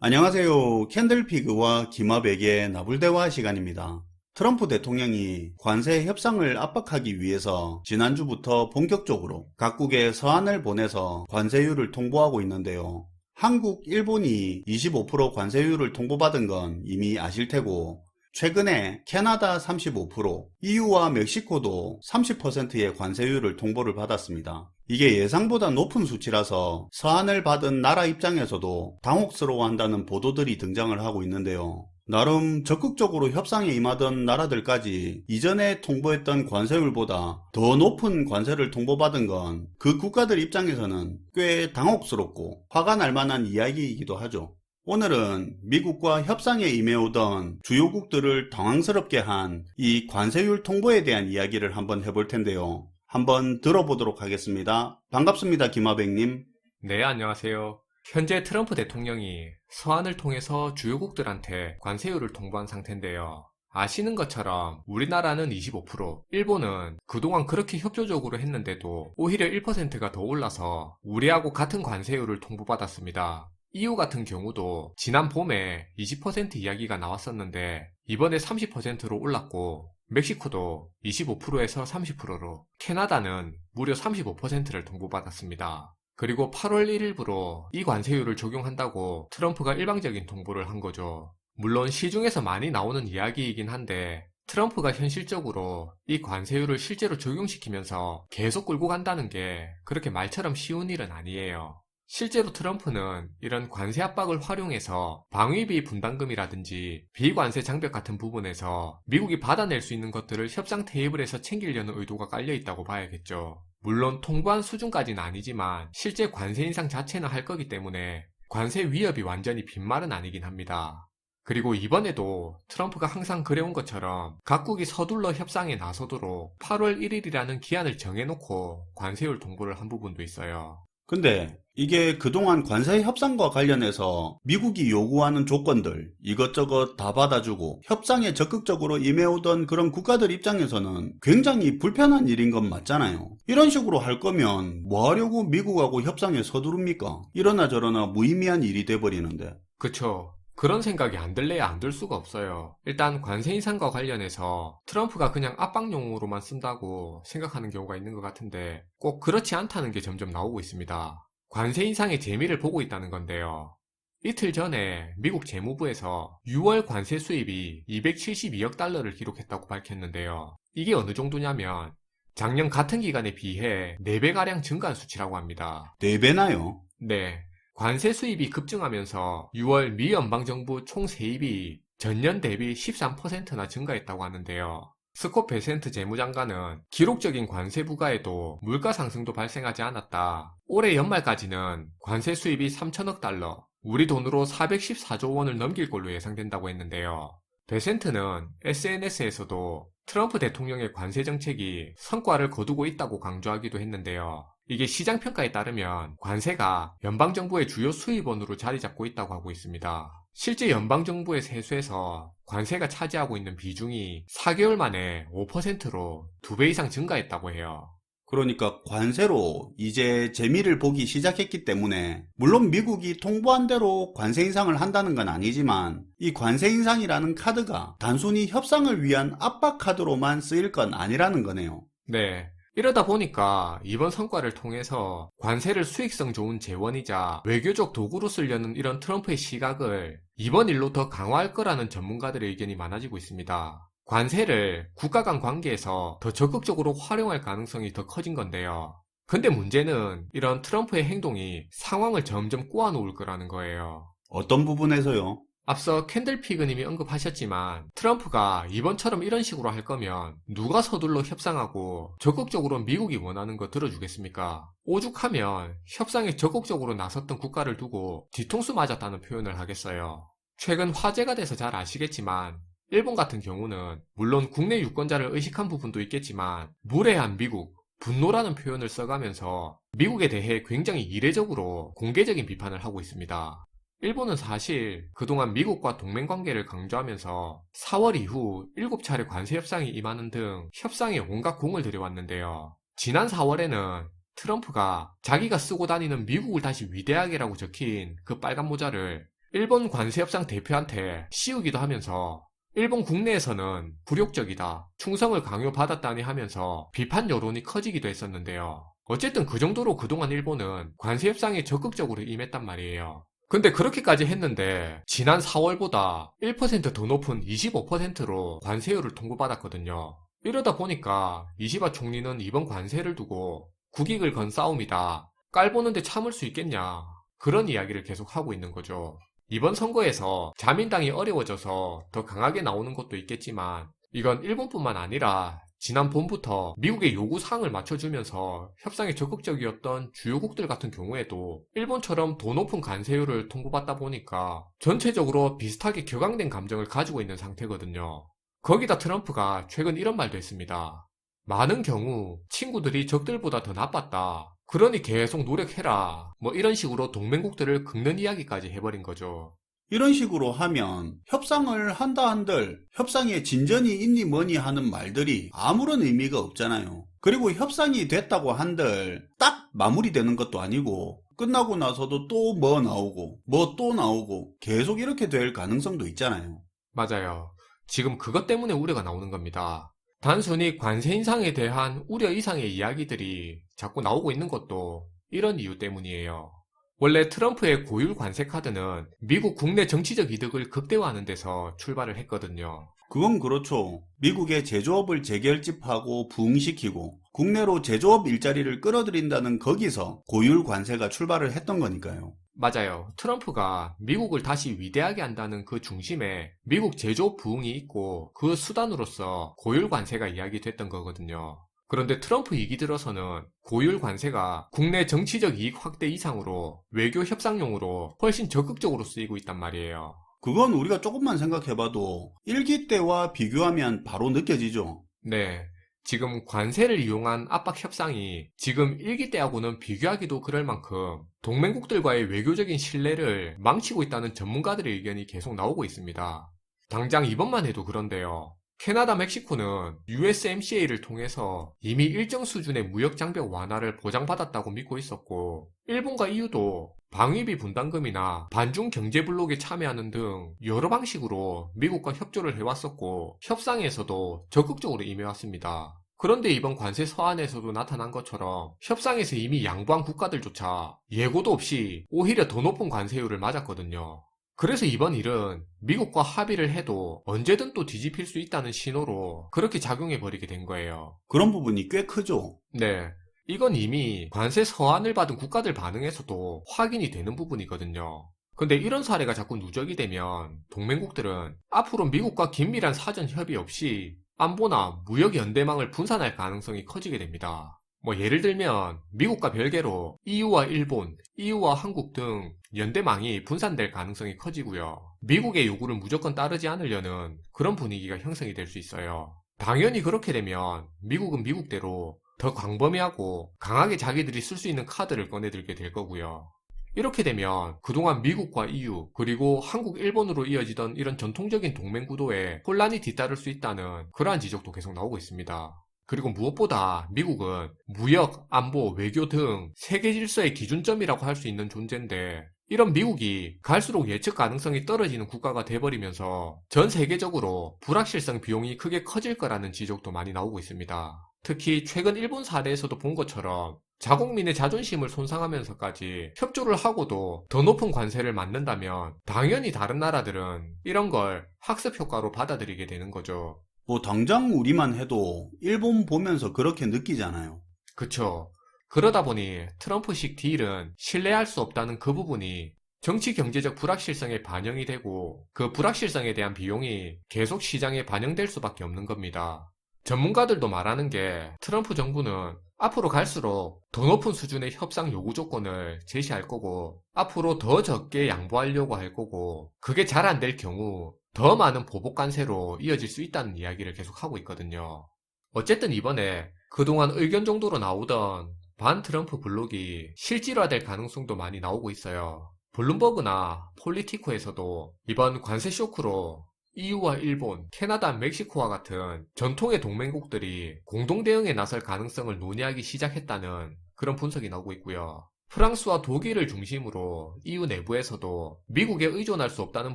안녕하세요. 캔들피그와 김합에게 나불대화 시간입니다. 트럼프 대통령이 관세 협상을 압박하기 위해서 지난주부터 본격적으로 각국에 서한을 보내서 관세율을 통보하고 있는데요. 한국, 일본이 25% 관세율을 통보받은 건 이미 아실 테고, 최근에 캐나다 35%, EU와 멕시코도 30%의 관세율을 통보를 받았습니다. 이게 예상보다 높은 수치라서 서한을 받은 나라 입장에서도 당혹스러워한다는 보도들이 등장을 하고 있는데요. 나름 적극적으로 협상에 임하던 나라들까지 이전에 통보했던 관세율보다 더 높은 관세를 통보받은 건 그 국가들 입장에서는 꽤 당혹스럽고 화가 날 만한 이야기이기도 하죠. 오늘은 미국과 협상에 임해오던 주요국들을 당황스럽게 한 이 관세율 통보에 대한 이야기를 한번 해볼 텐데요. 한번 들어보도록 하겠습니다. 반갑습니다, 김하백님. 네, 안녕하세요. 현재 트럼프 대통령이 서한을 통해서 주요국들한테 관세율을 통보한 상태인데요. 아시는 것처럼 우리나라는 25%, 일본은 그동안 그렇게 협조적으로 했는데도 오히려 1%가 더 올라서 우리하고 같은 관세율을 통보받았습니다. EU 같은 경우도 지난 봄에 20% 이야기가 나왔었는데 이번에 30%로 올랐고 멕시코도 25%에서 30%로 캐나다는 무려 35%를 통보받았습니다. 그리고 8월 1일부로 이 관세율을 적용한다고 트럼프가 일방적인 통보를 한 거죠. 물론 시중에서 많이 나오는 이야기이긴 한데 트럼프가 현실적으로 이 관세율을 실제로 적용시키면서 계속 끌고 간다는 게 그렇게 말처럼 쉬운 일은 아니에요. 실제로 트럼프는 이런 관세 압박을 활용해서 방위비 분담금이라든지 비관세 장벽 같은 부분에서 미국이 받아낼 수 있는 것들을 협상 테이블에서 챙기려는 의도가 깔려 있다고 봐야겠죠. 물론 통보한 수준까지는 아니지만 실제 관세 인상 자체는 할 거기 때문에 관세 위협이 완전히 빈말은 아니긴 합니다. 그리고 이번에도 트럼프가 항상 그래온 것처럼 각국이 서둘러 협상에 나서도록 8월 1일이라는 기한을 정해놓고 관세율 통보를 한 부분도 있어요. 근데 이게 그동안 관세 협상과 관련해서 미국이 요구하는 조건들 이것저것 다 받아주고 협상에 적극적으로 임해오던 그런 국가들 입장에서는 굉장히 불편한 일인 건 맞잖아요. 이런 식으로 할 거면 뭐 하려고 미국하고 협상에 서두릅니까? 이러나 저러나 무의미한 일이 돼버리는데. 그쵸. 그런 생각이 안 들래야 안 들 수가 없어요. 일단 관세 인상과 관련해서 트럼프가 그냥 압박용으로만 쓴다고 생각하는 경우가 있는 것 같은데 꼭 그렇지 않다는 게 점점 나오고 있습니다. 관세 인상의 재미를 보고 있다는 건데요. 이틀 전에 미국 재무부에서 6월 관세 수입이 272억 달러를 기록했다고 밝혔는데요. 이게 어느 정도냐면 작년 같은 기간에 비해 4배가량 증가한 수치라고 합니다. 네 배나요? 네. 관세 수입이 급증하면서 6월 미 연방정부 총 세입이 전년 대비 13%나 증가했다고 하는데요. 스콧 베센트 재무장관은 기록적인 관세 부과에도 물가 상승도 발생하지 않았다. 올해 연말까지는 관세 수입이 3천억 달러, 우리 돈으로 414조 원을 넘길 걸로 예상된다고 했는데요. 베센트는 SNS에서도 트럼프 대통령의 관세 정책이 성과를 거두고 있다고 강조하기도 했는데요. 이게 시장 평가에 따르면 관세가 연방정부의 주요 수입원으로 자리 잡고 있다고 하고 있습니다. 실제 연방정부의 세수에서 관세가 차지하고 있는 비중이 4개월 만에 5%로 2배 이상 증가했다고 해요. 그러니까 관세로 이제 재미를 보기 시작했기 때문에 물론 미국이 통보한 대로 관세 인상을 한다는 건 아니지만 이 관세 인상이라는 카드가 단순히 협상을 위한 압박 카드로만 쓰일 건 아니라는 거네요. 네. 이러다 보니까 이번 성과를 통해서 관세를 수익성 좋은 재원이자 외교적 도구로 쓰려는 이런 트럼프의 시각을 이번 일로 더 강화할 거라는 전문가들의 의견이 많아지고 있습니다. 관세를 국가 간 관계에서 더 적극적으로 활용할 가능성이 더 커진 건데요. 근데 문제는 이런 트럼프의 행동이 상황을 점점 꼬아놓을 거라는 거예요. 어떤 부분에서요? 앞서 캔들 피그님이 언급하셨지만 트럼프가 이번처럼 이런 식으로 할 거면 누가 서둘러 협상하고 적극적으로 미국이 원하는 거 들어주겠습니까? 오죽하면 협상에 적극적으로 나섰던 국가를 두고 뒤통수 맞았다는 표현을 하겠어요. 최근 화제가 돼서 잘 아시겠지만 일본 같은 경우는 물론 국내 유권자를 의식한 부분도 있겠지만 무례한 미국, 분노라는 표현을 써가면서 미국에 대해 굉장히 이례적으로 공개적인 비판을 하고 있습니다. 일본은 사실 그동안 미국과 동맹 관계를 강조하면서 4월 이후 7차례 관세 협상이 임하는 등 협상에 온갖 공을 들여왔는데요. 지난 4월에는 트럼프가 자기가 쓰고 다니는 미국을 다시 위대하게라고 적힌 그 빨간 모자를 일본 관세 협상 대표한테 씌우기도 하면서 일본 국내에서는 굴욕적이다, 충성을 강요받았다니 하면서 비판 여론이 커지기도 했었는데요. 어쨌든 그 정도로 그동안 일본은 관세 협상에 적극적으로 임했단 말이에요. 근데 그렇게까지 했는데 지난 4월보다 1%더 높은 25%로 관세율을 통보받았거든요. 이러다 보니까 이시바 총리는 이번 관세를 두고 국익을 건 싸움이다. 깔보는데 참을 수 있겠냐. 그런 이야기를 계속 하고 있는 거죠. 이번 선거에서 자민당이 어려워져서 더 강하게 나오는 것도 있겠지만 이건 일본뿐만 아니라 지난 봄부터 미국의 요구 사항을 맞춰주면서 협상에 적극적이었던 주요국들 같은 경우에도 일본처럼 더 높은 관세율을 통보받다 보니까 전체적으로 비슷하게 격앙된 감정을 가지고 있는 상태거든요. 거기다 트럼프가 최근 이런 말도 했습니다. 많은 경우 친구들이 적들보다 더 나빴다. 그러니 계속 노력해라. 뭐 이런 식으로 동맹국들을 긁는 이야기까지 해버린 거죠. 이런 식으로 하면 협상을 한다 한들 협상에 진전이 있니 뭐니 하는 말들이 아무런 의미가 없잖아요. 그리고 협상이 됐다고 한들 딱 마무리되는 것도 아니고 끝나고 나서도 또 뭐 나오고 뭐 또 나오고 계속 이렇게 될 가능성도 있잖아요. 맞아요. 지금 그것 때문에 우려가 나오는 겁니다. 단순히 관세 인상에 대한 우려 이상의 이야기들이 자꾸 나오고 있는 것도 이런 이유 때문이에요. 원래 트럼프의 고율 관세 카드는 미국 국내 정치적 이득을 극대화하는 데서 출발을 했거든요. 그건 그렇죠. 미국의 제조업을 재결집하고 부흥시키고 국내로 제조업 일자리를 끌어들인다는 거기서 고율 관세가 출발을 했던 거니까요. 맞아요. 트럼프가 미국을 다시 위대하게 한다는 그 중심에 미국 제조업 부흥이 있고 그 수단으로서 고율 관세가 이야기됐던 거거든요. 그런데 트럼프 이기 들어서는 고율 관세가 국내 정치적 이익 확대 이상으로 외교 협상용으로 훨씬 적극적으로 쓰이고 있단 말이에요. 그건 우리가 조금만 생각해봐도 일기 때와 비교하면 바로 느껴지죠. 네. 지금 관세를 이용한 압박 협상이 지금 일기 때하고는 비교하기도 그럴 만큼 동맹국들과의 외교적인 신뢰를 망치고 있다는 전문가들의 의견이 계속 나오고 있습니다. 당장 이번만 해도 그런데요. 캐나다, 멕시코는 USMCA를 통해서 이미 일정 수준의 무역 장벽 완화를 보장받았다고 믿고 있었고, 일본과 EU도 방위비 분담금이나 반중 경제 블록에 참여하는 등 여러 방식으로 미국과 협조를 해왔었고, 협상에서도 적극적으로 임해왔습니다. 그런데 이번 관세 서한에서도 나타난 것처럼 협상에서 이미 양보한 국가들조차 예고도 없이 오히려 더 높은 관세율을 맞았거든요. 그래서 이번 일은 미국과 합의를 해도 언제든 또 뒤집힐 수 있다는 신호로 그렇게 작용해버리게 된 거예요. 그런 부분이 꽤 크죠. 네. 이건 이미 관세 서한을 받은 국가들 반응에서도 확인이 되는 부분이거든요. 근데 이런 사례가 자꾸 누적이 되면 동맹국들은 앞으로 미국과 긴밀한 사전 협의 없이 안보나 무역 연대망을 분산할 가능성이 커지게 됩니다. 뭐 예를 들면 미국과 별개로 EU와 일본, EU와 한국 등 연대망이 분산될 가능성이 커지고요. 미국의 요구를 무조건 따르지 않으려는 그런 분위기가 형성이 될 수 있어요. 당연히 그렇게 되면 미국은 미국대로 더 광범위하고 강하게 자기들이 쓸 수 있는 카드를 꺼내들게 될 거고요. 이렇게 되면 그동안 미국과 EU 그리고 한국, 일본으로 이어지던 이런 전통적인 동맹 구도에 혼란이 뒤따를 수 있다는 그러한 지적도 계속 나오고 있습니다. 그리고 무엇보다 미국은 무역, 안보, 외교 등 세계 질서의 기준점이라고 할 수 있는 존재인데 이런 미국이 갈수록 예측 가능성이 떨어지는 국가가 돼버리면서 전 세계적으로 불확실성 비용이 크게 커질 거라는 지적도 많이 나오고 있습니다. 특히 최근 일본 사례에서도 본 것처럼 자국민의 자존심을 손상하면서까지 협조를 하고도 더 높은 관세를 맞는다면 당연히 다른 나라들은 이런 걸 학습 효과로 받아들이게 되는 거죠. 뭐 당장 우리만 해도 일본 보면서 그렇게 느끼잖아요. 그쵸. 그러다 보니 트럼프식 딜은 신뢰할 수 없다는 그 부분이 정치 경제적 불확실성에 반영이 되고 그 불확실성에 대한 비용이 계속 시장에 반영될 수밖에 없는 겁니다. 전문가들도 말하는 게 트럼프 정부는 앞으로 갈수록 더 높은 수준의 협상 요구 조건을 제시할 거고 앞으로 더 적게 양보하려고 할 거고 그게 잘 안 될 경우 더 많은 보복 관세로 이어질 수 있다는 이야기를 계속 하고 있거든요. 어쨌든 이번에 그동안 의견 정도로 나오던 반 트럼프 블록이 실질화될 가능성도 많이 나오고 있어요. 블룸버그나 폴리티코에서도 이번 관세 쇼크로 EU와 일본, 캐나다, 멕시코와 같은 전통의 동맹국들이 공동 대응에 나설 가능성을 논의하기 시작했다는 그런 분석이 나오고 있고요. 프랑스와 독일을 중심으로 EU 내부에서도 미국에 의존할 수 없다는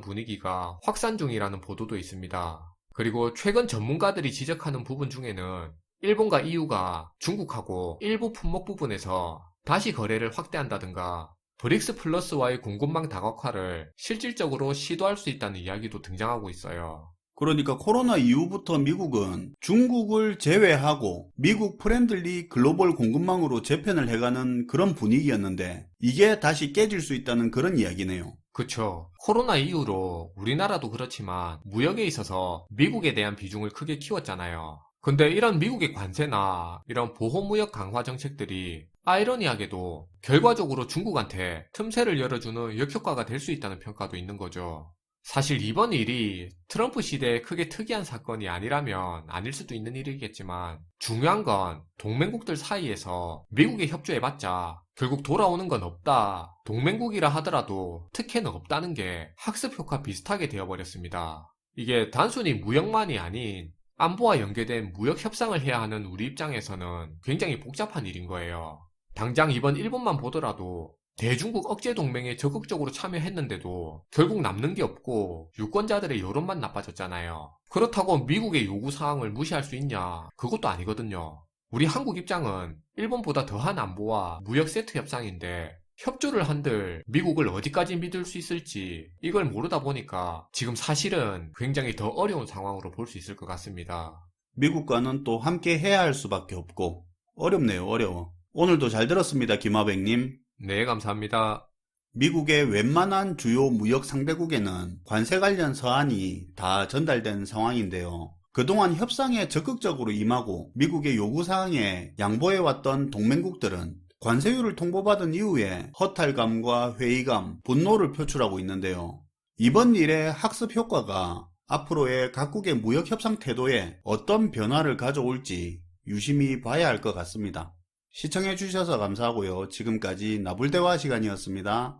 분위기가 확산 중이라는 보도도 있습니다. 그리고 최근 전문가들이 지적하는 부분 중에는 일본과 EU가 중국하고 일부 품목 부분에서 다시 거래를 확대한다든가 브릭스 플러스와의 공급망 다각화를 실질적으로 시도할 수 있다는 이야기도 등장하고 있어요. 그러니까 코로나 이후부터 미국은 중국을 제외하고 미국 프렌들리 글로벌 공급망으로 재편을 해가는 그런 분위기였는데 이게 다시 깨질 수 있다는 그런 이야기네요. 그쵸. 코로나 이후로 우리나라도 그렇지만 무역에 있어서 미국에 대한 비중을 크게 키웠잖아요. 근데 이런 미국의 관세나 이런 보호무역 강화 정책들이 아이러니하게도 결과적으로 중국한테 틈새를 열어주는 역효과가 될 수 있다는 평가도 있는 거죠. 사실 이번 일이 트럼프 시대에 크게 특이한 사건이 아니라면 아닐 수도 있는 일이겠지만 중요한 건 동맹국들 사이에서 미국에 협조해봤자 결국 돌아오는 건 없다. 동맹국이라 하더라도 특혜는 없다는 게 학습 효과 비슷하게 되어버렸습니다. 이게 단순히 무역만이 아닌 안보와 연계된 무역 협상을 해야 하는 우리 입장에서는 굉장히 복잡한 일인 거예요. 당장 이번 일본만 보더라도 대중국 억제 동맹에 적극적으로 참여했는데도 결국 남는 게 없고 유권자들의 여론만 나빠졌잖아요. 그렇다고 미국의 요구 사항을 무시할 수 있냐? 그것도 아니거든요. 우리 한국 입장은 일본보다 더한 안보와 무역 세트 협상인데 협조를 한들 미국을 어디까지 믿을 수 있을지 이걸 모르다 보니까 지금 사실은 굉장히 더 어려운 상황으로 볼 수 있을 것 같습니다. 미국과는 또 함께 해야 할 수밖에 없고 어렵네요 어려워. 오늘도 잘 들었습니다 김하백님. 네, 감사합니다. 미국의 웬만한 주요 무역 상대국에는 관세 관련 서한이 다 전달된 상황인데요. 그동안 협상에 적극적으로 임하고 미국의 요구사항에 양보해왔던 동맹국들은 관세율을 통보받은 이후에 허탈감과 회의감, 분노를 표출하고 있는데요. 이번 일의 학습 효과가 앞으로의 각국의 무역 협상 태도에 어떤 변화를 가져올지 유심히 봐야 할 것 같습니다. 시청해주셔서 감사하고요. 지금까지 나불대화 시간이었습니다.